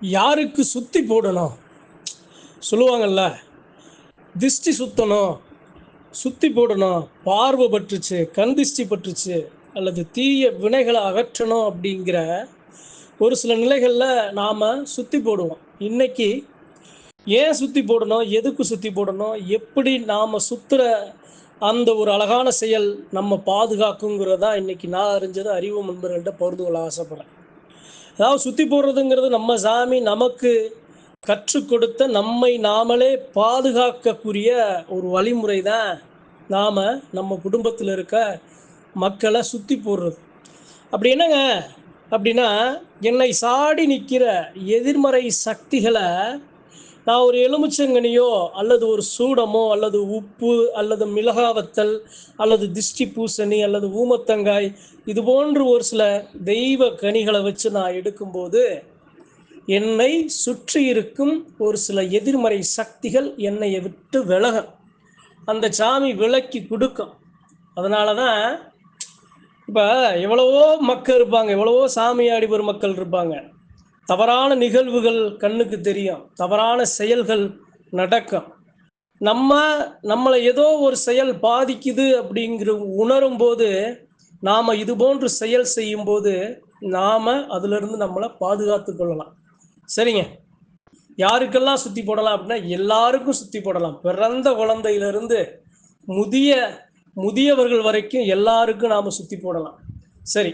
யாருக்கு சுத்தி போடணும்? சொல்லுவாங்கல்ல திஷ்டி சுத்தணும் சுத்தி போடணும். பார்வை பட்டுச்சு கண் திஷ்டி பட்டுச்சு அல்லது தீய வினைகளை அகற்றணும் அப்படிங்கிற ஒரு சில நிலைகளில் நாம் சுத்தி போடுவோம். இன்னைக்கு ஏன் சுத்தி போடணும்? எதுக்கு சுத்தி போடணும்? எப்படி நாம் சுத்துற அந்த ஒரு அழகான செயல் நம்ம பாதுகாக்குங்கிறதான் இன்னைக்கு நான் அறிஞ்சது அறிவு நண்பர்கள்ட்ட பகிர்ந்து கொள்ள ஆசைப்படுறேன். அதாவது சுத்தி போடுறதுங்கிறது நம்ம சாமி நமக்கு கற்றுக் கொடுத்த நம்மை நாமளே பாதுகாக்கக்கூடிய ஒரு வழிமுறை தான் நாம் நம்ம குடும்பத்தில் இருக்க மக்களை சுத்தி போடுறது. அப்படி என்னங்க? அப்படின்னா என்னை சாடி நிற்கிற எதிர்மறை சக்திகளை நான் ஒரு எலுமிச்சங்கனியோ அல்லது ஒரு சூடமோ அல்லது உப்பு அல்லது மிளகாவத்தல் அல்லது திஷ்டி பூசணி அல்லது ஊமத்தங்காய் இது போன்று ஒரு சில தெய்வ கனிகளை வச்சு நான் எடுக்கும்போது என்னை சுற்றி இருக்கும் ஒரு சில எதிர்மறை சக்திகள் என்னை விட்டு விலகும். அந்த சாமி விலக்கி கொடுக்கும். அதனால தான் இப்போ எவ்வளவோ மக்கள் இருப்பாங்க எவ்வளவோ சாமியாடி மக்கள் இருப்பாங்க. தவறான நிகழ்வுகள் கண்ணுக்கு தெரியும். தவறான செயல்கள் நடக்கும். நம்ம நம்மளை ஏதோ ஒரு செயல் பாதிக்குது அப்படிங்கிற உணரும் போது நாம் இது போன்று செயல் செய்யும் போது நாம் அதிலிருந்து நம்மளை பாதுகாத்து கொள்ளலாம். சரிங்க? யாருக்கெல்லாம் சுற்றி போடலாம் அப்படின்னா எல்லாருக்கும் சுற்றி போடலாம். பிறந்த குழந்தையிலிருந்து முதிய முதியவர்கள் வரைக்கும் எல்லாருக்கும் நாம் சுற்றி போடலாம். சரி.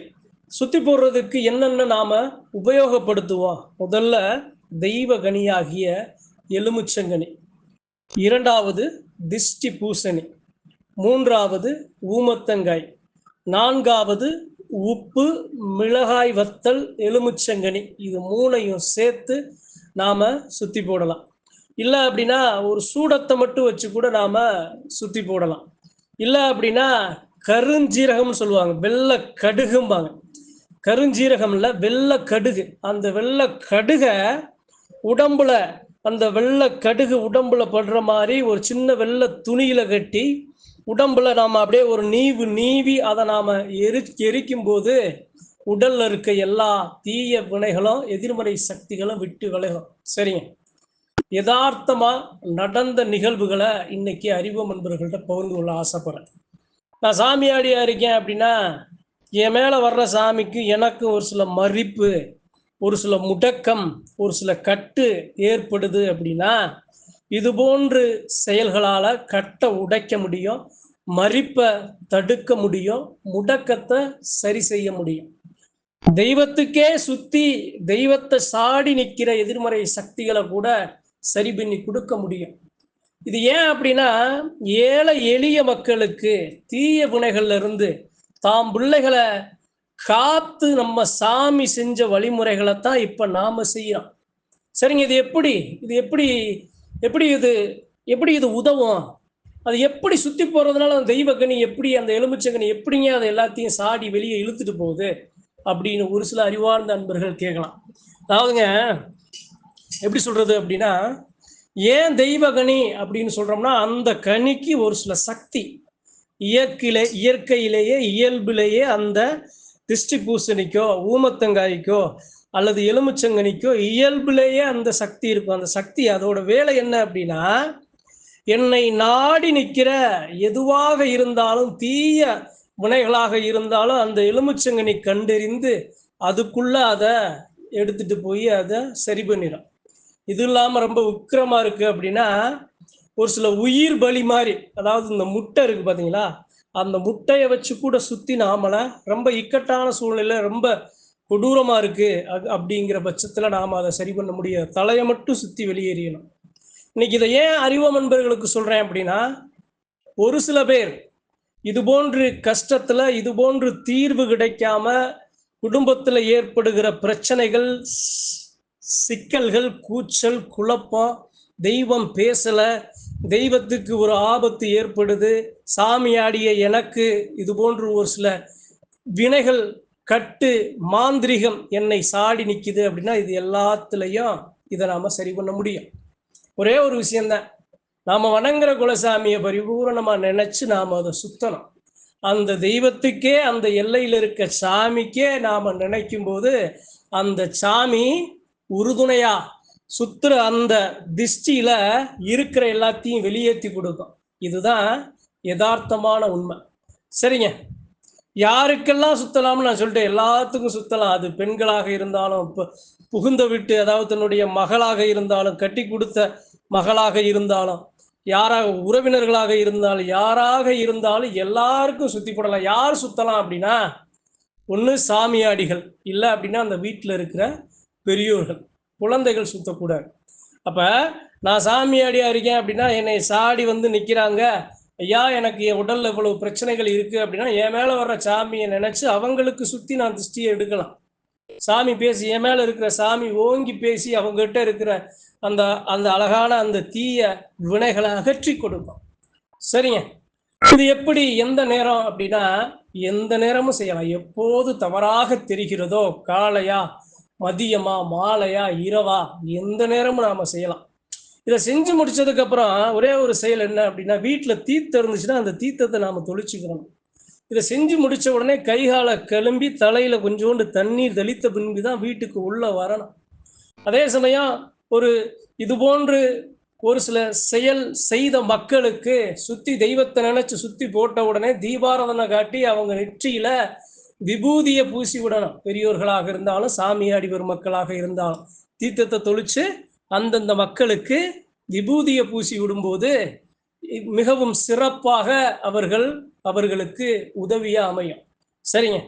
சுத்தி போடுறதுக்கு என்னென்ன நாம உபயோகப்படுத்துவோம்? முதல்ல தெய்வ கனியாகிய எலுமிச்சங்கனி. இரண்டாவது திஷ்டி பூசணி மூன்றாவது ஊமத்தங்காய். நான்காவது உப்பு மிளகாய் வத்தல் எலுமிச்சங்கனி. இது மூணையும் சேர்த்து நாம சுத்தி போடலாம். இல்லை அப்படின்னா ஒரு சூடத்தை மட்டும் வச்சு கூட நாம சுத்தி போடலாம். இல்லை அப்படின்னா கருஞ்சீரகம்னு சொல்லுவாங்க. வெள்ளை கடுகும்பாங்க. கருஞ்சீரகம்ல வெள்ள கடுகு. அந்த வெள்ள கடுகை உடம்புல அந்த வெள்ள கடுகு உடம்புல படுற மாதிரி ஒரு சின்ன வெள்ளை துணியில கட்டி உடம்புல நாம அப்படியே ஒரு நீவு நீவி அதை நாம எரி எரிக்கும் போது உடல்ல இருக்க எல்லா தீய வினைகளும் எதிர்மறை சக்திகளும் விட்டு விலகும். சரிங்க? யதார்த்தமா நடந்த நிகழ்வுகளை இன்னைக்கு அறிவு நண்பர்கள்ட்ட பகிர்ந்து கொள்ள ஆசைப்படுறேன். நான் சாமியாடியா இருக்கேன் அப்படின்னா என் மேலே வர்ற சாமிக்கு எனக்கு ஒரு சில மறிப்பு ஒரு சில முடக்கம் ஒரு சில கட்டு ஏற்படுது அப்படின்னா இது போன்று செயல்களால் கட்டை உடைக்க முடியும் மறிப்பை தடுக்க முடியும் முடக்கத்தை சரி செய்ய முடியும். தெய்வத்துக்கே சுத்தி தெய்வத்தை சாடி நிற்கிற எதிர்மறை சக்திகளை கூட சரி பண்ணி கொடுக்க முடியும். இது ஏன் அப்படின்னா ஏழை எளிய மக்களுக்கு தீய வினைகள்ல இருந்து தாம் பிள்ளைகளை காத்து நம்ம சாமி செஞ்ச வழிமுறைகளை தான் இப்போ நாம் செய்கிறோம் சரிங்க இது எப்படி? இது எப்படி எப்படி இது எப்படி இது உதவும்? அது எப்படி சுற்றி போகிறதுனால அந்த தெய்வக்கனி எப்படி அந்த எலுமிச்சங்கனி எப்படிங்க அதை எல்லாத்தையும் சாடி வெளியே இழுத்துட்டு போகுது அப்படின்னு ஒரு சில அறிவார்ந்த அன்பர்கள் கேட்கலாம். அதாவதுங்க எப்படி சொல்கிறது அப்படின்னா ஏன் தெய்வ கனி அப்படின்னு சொல்கிறோம்னா அந்த கனிக்கு ஒரு சில சக்தி. இயற்கையிலே இயற்கையிலேயே இயல்பிலேயே அந்த திஷ்டி பூசணிக்கோ ஊமத்தங்காய்க்கோ அல்லது எலுமிச்சங்கனிக்கோ இயல்பிலேயே அந்த சக்தி இருக்கும். அந்த சக்தி அதோட வேலை என்ன அப்படின்னா என்னை நாடி நிற்கிற எதுவாக இருந்தாலும் தீய முனைகளாக இருந்தாலும் அந்த எலுமிச்சங்கனி கண்டறிந்து அதுக்குள்ள அதை எடுத்துட்டு போய் அதை சரி பண்ணிடும் இது இல்லாமல் ரொம்ப உக்கிரமா இருக்கு அப்படின்னா ஒரு சில உயிர் பலி மாதிரி அதாவது இந்த முட்டை இருக்கு பார்த்தீங்களா அந்த முட்டையை வச்சு கூட சுற்றி நாமள ரொம்ப இக்கட்டான சூழ்நிலை ரொம்ப கொடூரமா இருக்கு அது அப்படிங்கிற பட்சத்தில் நாம் அதை சரி பண்ண முடியாது. தலையை மட்டும் சுற்றி வெளியேறியணும். இன்னைக்கு இதை ஏன் அறிவ நண்பர்களுக்கு சொல்றேன் அப்படின்னா ஒரு சில பேர் இது போன்று கஷ்டத்துல இது போன்று தீர்வு கிடைக்காம குடும்பத்தில் ஏற்படுகிற பிரச்சனைகள் சிக்கல்கள் கூச்சல் குழப்பம் தெய்வம் பேசலை தெய்வத்துக்கு ஒரு ஆபத்து ஏற்படுது. சாமியாடிய எனக்கு இது போன்று ஒரு சில வினைகள் கட்டு மாந்திரிகம் என்னை சாடி நிற்கிது அப்படின்னா இது எல்லாத்துலேயும் இதை நாம் சரி பண்ண முடியும். ஒரே ஒரு விஷயந்தான் நாம் வணங்குற குலசாமியை பரிபூரணமாக நினச்சி நாம் அதை சுத்தணும். அந்த தெய்வத்துக்கே அந்த எல்லையில் இருக்க சாமிக்கே நாம் நினைக்கும் போது அந்த சாமி உறுதுணையாக சுத்துற அந்த திஷ்டியில இருக்கிற எல்லாத்தையும் வெளியேற்றி கொடுக்கும். இதுதான் யதார்த்தமான உண்மை. சரிங்க. யாருக்கெல்லாம் சுத்தலாம்னு நான் சொல்லிட்டேன். எல்லாத்துக்கும் சுத்தலாம். அது பெண்களாக இருந்தாலும் பு- புகுந்த விட்டு அதாவது தன்னுடைய மகளாக இருந்தாலும் கட்டி கொடுத்த மகளாக இருந்தாலும் யாராக உறவினர்களாக இருந்தாலும் யாராக இருந்தாலும் எல்லாருக்கும் சுத்தி போடலாம். யார் சுத்தலாம் அப்படின்னா ஒன்று சாமியாடிகள். இல்லை அப்படின்னா அந்த வீட்டில் இருக்கிற பெரியோர்கள். குழந்தைகள் சுத்தக்கூடாது அப்போ நான் சாமியாடியா இருக்கேன் அப்படின்னா என்னை சாடி வந்து நிற்கிறாங்க ஐயா எனக்கு என் உடலில் இவ்வளவு பிரச்சனைகள் இருக்குது அப்படின்னா என் மேலே வர்ற சாமியை நினச்சி அவங்களுக்கு சுற்றி நான் திருஷ்டியை எடுக்கலாம். சாமி பேசி என் மேலே இருக்கிற சாமி ஓங்கி பேசி அவங்ககிட்ட இருக்கிற அந்த அந்த அழகான அந்த தீய வினைகளை அகற்றி கொடுக்கும். சரிங்க? இது எப்படி எந்த நேரம் அப்படின்னா எந்த நேரமும் செய்யலாம். எப்போது தவறாக தெரிகிறதோ காலையா மதியமா மாலையா இரவா எந்த நேரமும் நாம செய்யலாம். இதை செஞ்சு முடிச்சதுக்கு அப்புறம் ஒரே ஒரு செயல் என்ன அப்படின்னா வீட்டில் தீர்த்தம் இருந்துச்சுன்னா அந்த தீர்த்தத்தை நாம தொளிச்சுக்கிறோம் இதை செஞ்சு முடிச்ச உடனே கைகால கிளம்பி தலையில கொஞ்சோண்டு தண்ணீர் தெளித்த பின்பு தான் வீட்டுக்கு உள்ள வரணும். அதே சமயம் ஒரு இது போன்று ஒரு சில செயல் செய்த மக்களுக்கு சுத்தி தெய்வத்தை நினைச்சு சுத்தி போட்ட உடனே தீபாராதனை காட்டி அவங்க நெற்றியில விபூதியை பூசி விடணும் பெரியோர்களாக இருந்தாலும் சாமியாடி பெருமக்களாக இருந்தாலும் தீர்த்தத்தை தொழிச்சு அந்தந்த மக்களுக்கு விபூதியை பூசி விடும்போது மிகவும் சிறப்பாக அவர்கள் அவர்களுக்கு உதவியாக அமையும். சரிங்க?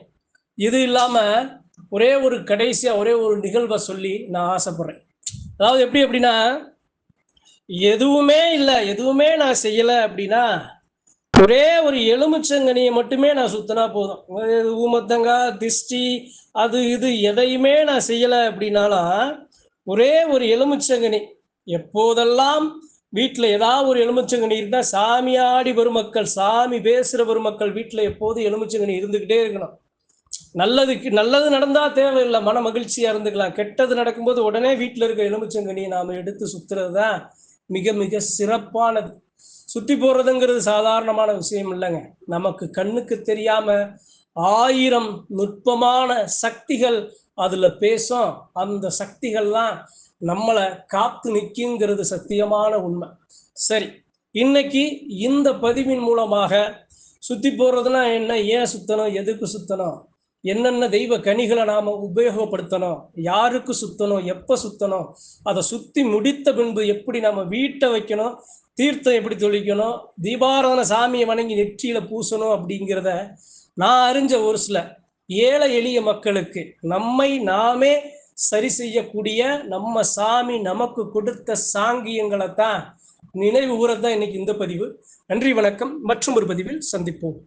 இது இல்லாமல் ஒரே ஒரு கடைசியாக ஒரே ஒரு நிகழ்வை சொல்லி நான் ஆசைப்படுறேன். அதாவது எப்படி அப்படின்னா எதுவுமே இல்லை எதுவுமே நான் செய்யலை அப்படின்னா ஒரே ஒரு எலுமிச்சங்கனியை மட்டுமே நான் சுத்தினா போதும். ஊமத்தங்கா திஷ்டி அது இது எதையுமே நான் செய்யலை அப்படின்னாலும் ஒரே ஒரு எலுமிச்சங்கனி எப்போதெல்லாம் வீட்டில் ஏதாவது ஒரு எலுமிச்சங்கனி இருந்தால் சாமியாடி பெருமக்கள் சாமி பேசுகிற பெருமக்கள் வீட்டில் எப்போதும் எலுமிச்சங்கனி இருந்துக்கிட்டே இருக்கணும். நல்லதுக்கு நல்லது நடந்தால் தேவையில்லை மன மகிழ்ச்சியாக இருந்துக்கலாம். கெட்டது நடக்கும்போது உடனே வீட்டில் இருக்க எலுமிச்சங்கனியை நாம் எடுத்து சுத்துறது தான் மிக மிக சிறப்பானது. சுற்றி போகிறதுங்கிறது சாதாரணமான விஷயம் இல்லைங்க. நமக்கு கண்ணுக்கு தெரியாம ஆயிரம் நுட்பமான சக்திகள் அதுல பேசும். அந்த சக்திகள்லாம் நம்மளை காத்து நிற்குங்கிறது சத்தியமான உண்மை. சரி இன்னைக்கு இந்த பதிவின் மூலமாக சுத்தி போறதுனா என்ன? ஏன் சுத்தணும்? எதுக்கு சுத்தணும்? என்னென்ன தெய்வ கனிகளை நாம உபயோகப்படுத்தணும்? யாருக்கு சுத்தணும்? எப்ப சுத்தணும்? அதை சுத்தி முடித்த பின்பு எப்படி நம்ம வீட்டை வைக்கணும்? தீர்த்தம் எப்படி தொழிக்கணும் தீபாராதன சாமியை வணங்கி நெற்றியில பூசணும் அப்படிங்கிறத நான் அறிஞ்ச ஒரு சில ஏழை எளிய மக்களுக்கு நம்மை நாமே சரி செய்யக்கூடிய நம்ம சாமி நமக்கு கொடுத்த சாங்கியங்களை தான் நினைவு கூறதான் இன்னைக்கு இந்த பதிவு. நன்றி வணக்கம். மற்றும் ஒரு பதிவில் சந்திப்போம்.